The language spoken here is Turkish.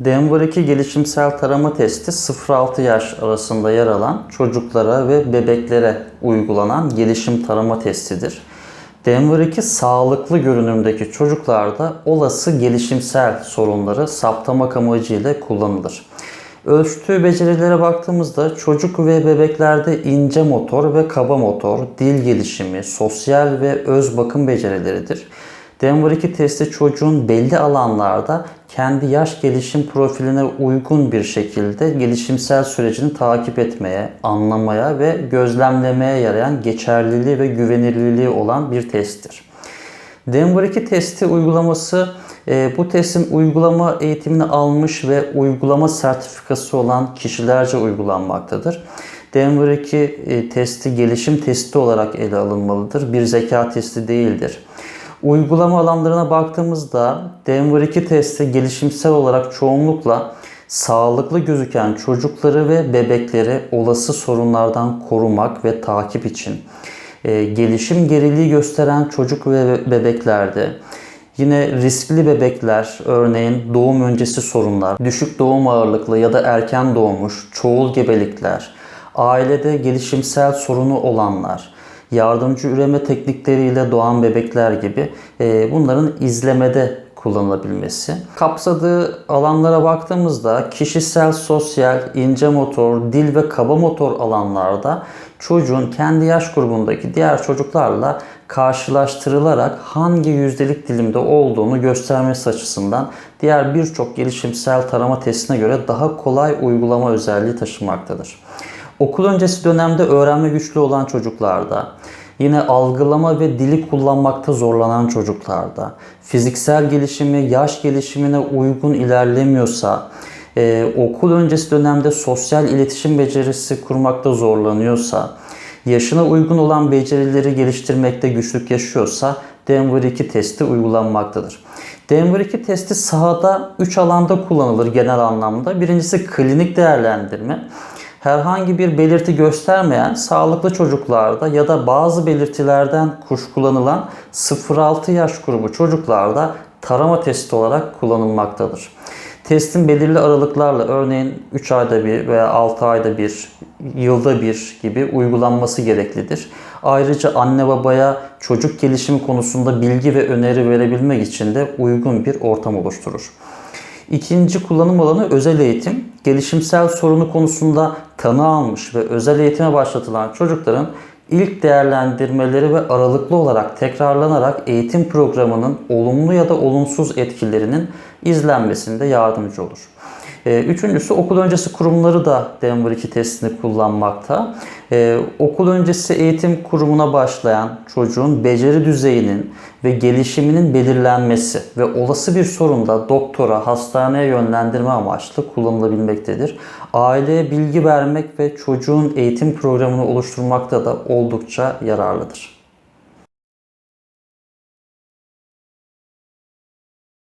Denver 2 gelişimsel tarama testi 0-6 yaş arasında yer alan çocuklara ve bebeklere uygulanan gelişim tarama testidir. Denver 2 sağlıklı görünümdeki çocuklarda olası gelişimsel sorunları saptamak amacıyla kullanılır. Ölçtüğü becerilere baktığımızda çocuk ve bebeklerde ince motor ve kaba motor, dil gelişimi, sosyal ve öz bakım becerileridir. Denver 2 testi çocuğun belli alanlarda kendi yaş gelişim profiline uygun bir şekilde gelişimsel sürecini takip etmeye, anlamaya ve gözlemlemeye yarayan geçerliliği ve güvenilirliği olan bir testtir. Denver 2 testi uygulaması e, bu testin uygulama eğitimini almış ve uygulama sertifikası olan kişilerce uygulanmaktadır. Denver 2 e, testi gelişim testi olarak ele alınmalıdır. Bir zeka testi değildir. Uygulama alanlarına baktığımızda Denver 2 testi gelişimsel olarak çoğunlukla sağlıklı gözüken çocukları ve bebekleri olası sorunlardan korumak ve takip için e, gelişim geriliği gösteren çocuk ve bebeklerde. Yine riskli bebekler, örneğin doğum öncesi sorunlar, düşük doğum ağırlıklı ya da erken doğmuş, çoğul gebelikler, ailede gelişimsel sorunu olanlar, yardımcı üreme teknikleriyle doğan bebekler gibi e, bunların izlemede kullanılabilmesi. Kapsadığı alanlara baktığımızda kişisel, sosyal, ince motor, dil ve kaba motor alanlarda çocuğun kendi yaş grubundaki diğer çocuklarla karşılaştırılarak hangi yüzdelik dilimde olduğunu göstermesi açısından diğer birçok gelişimsel tarama testine göre daha kolay uygulama özelliği taşımaktadır. Okul öncesi dönemde öğrenme güçlü olan çocuklarda, yine algılama ve dili kullanmakta zorlanan çocuklarda, fiziksel gelişimi yaş gelişimine uygun ilerlemiyorsa, ee, okul öncesi dönemde sosyal iletişim becerisi kurmakta zorlanıyorsa, yaşına uygun olan becerileri geliştirmekte güçlük yaşıyorsa Denver 2 testi uygulanmaktadır. Denver 2 testi sahada 3 alanda kullanılır genel anlamda. Birincisi klinik değerlendirme. Herhangi bir belirti göstermeyen sağlıklı çocuklarda ya da bazı belirtilerden kuşkulanılan 0-6 yaş grubu çocuklarda tarama testi olarak kullanılmaktadır. Testin belirli aralıklarla örneğin 3 ayda bir veya 6 ayda bir, yılda bir gibi uygulanması gereklidir. Ayrıca anne babaya çocuk gelişimi konusunda bilgi ve öneri verebilmek için de uygun bir ortam oluşturur. İkinci kullanım alanı özel eğitim. Gelişimsel sorunu konusunda tanı almış ve özel eğitime başlatılan çocukların ilk değerlendirmeleri ve aralıklı olarak tekrarlanarak eğitim programının olumlu ya da olumsuz etkilerinin izlenmesinde yardımcı olur. Ee, üçüncüsü okul öncesi kurumları da Denver 2 testini kullanmakta. Ee, okul öncesi eğitim kurumuna başlayan çocuğun beceri düzeyinin ve gelişiminin belirlenmesi ve olası bir sorunda doktora, hastaneye yönlendirme amaçlı kullanılabilmektedir. Aileye bilgi vermek ve çocuğun eğitim programını oluşturmakta da oldukça yararlıdır.